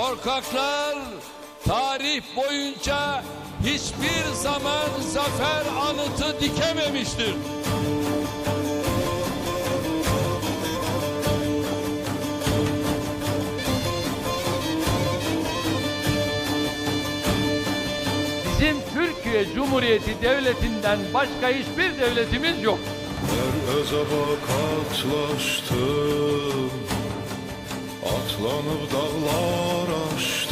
Korkaklar tarih boyunca hiçbir zaman zafer anıtı dikememiştir. Bizim Türkiye Cumhuriyeti Devleti'nden başka hiçbir devletimiz yok. Her ezaba katlaştım Atlanıp dağlar aştım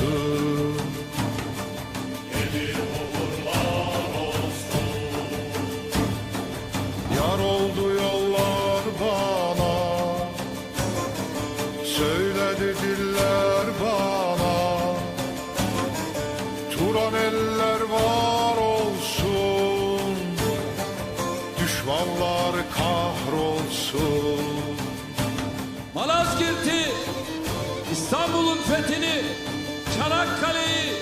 Çanakkale'yi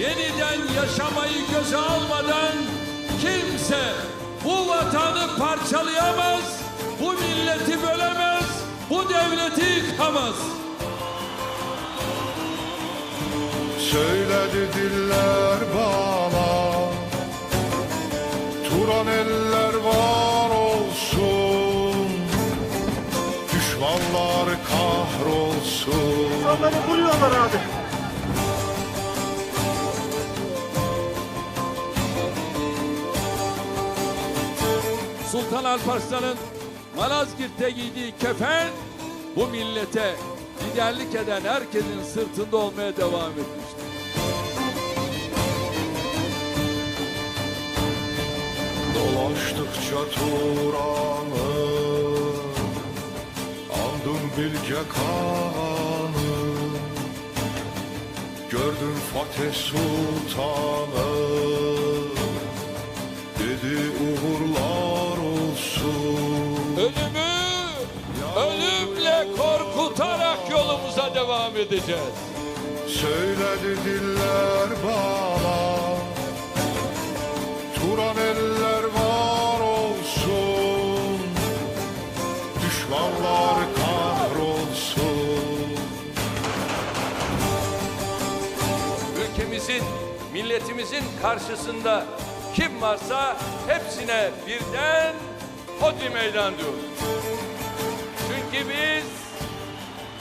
yeniden yaşamayı göze almadan kimse bu vatanı parçalayamaz, bu milleti bölemez, bu devleti yıkamaz. Söyledi diller bana Turan eller var olsun Düşmanlar kahrolsun İnsanları vuruyorlar abi. Sultan Alparslan'ın Malazgirt'te giydiği kefen bu millete liderlik eden herkesin sırtında olmaya devam etmiştir. Dolaştıkça Turan'ı Andım Bilge Kağan'ı Gördüm Fatih Sultan'ı Dedi uğurlar ölümle korkutarak yolumuza devam edeceğiz. Söyledi diller bana Turan eller var olsun Düşmanlar kahrolsun Ülkemizin, milletimizin karşısında kim varsa hepsine birden hodri meydan diyoruz.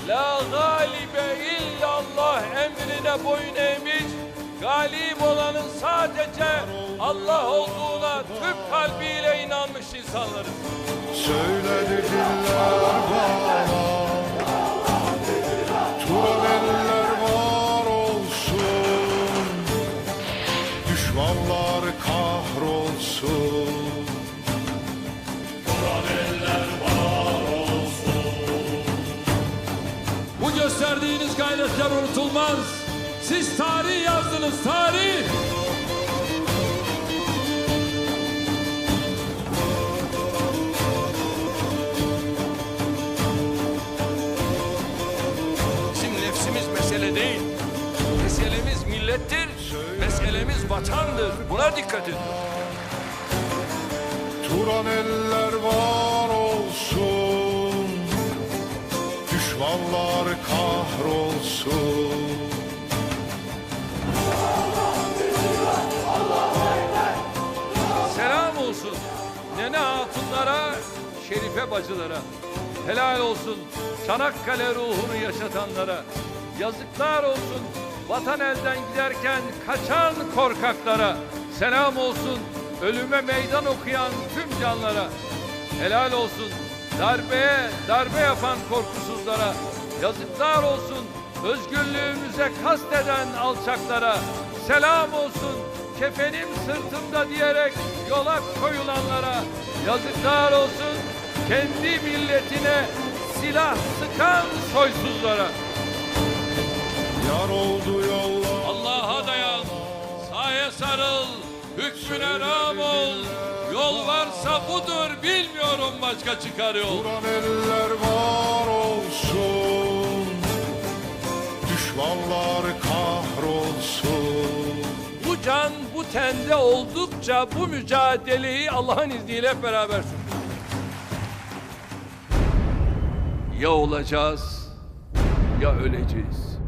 La galibe illallah emrine boyun eğmiş, galip olanın sadece Allah olduğuna tüm kalbiyle inanmış insanlarız. Söyledi diller bana gösterdiğiniz gayretler unutulmaz. Siz tarih yazdınız, tarih. Bizim nefsimiz mesele değil. Meselemiz millettir, meselemiz vatandır. Buna dikkat edin. Turan eller var olsun Düşmanlar kahrolsun Selam olsun nene hatunlara, şerife bacılara. Helal olsun Çanakkale ruhunu yaşatanlara. Yazıklar olsun vatan elden giderken kaçan korkaklara. Selam olsun ölüme meydan okuyan tüm canlara. Helal olsun darbeye darbe yapan korkusuzlara. Yazıklar olsun özgürlüğümüze kasteden alçaklara. Selam olsun kefenim sırtımda diyerek yola koyulanlara. Yazıklar olsun kendi milletine silah sıkan soysuzlara. Yar oldu yollar Allah'a dayan, saye sarıl, hükmüne ram ol. Yol varsa budur, bilmiyorum başka çıkar yol. Turan eller var olsun Düşmanlar kahrolsun Bu can bu tende oldukça bu mücadeleyi Allah'ın izniyle hep beraber. Ya olacağız ya öleceğiz.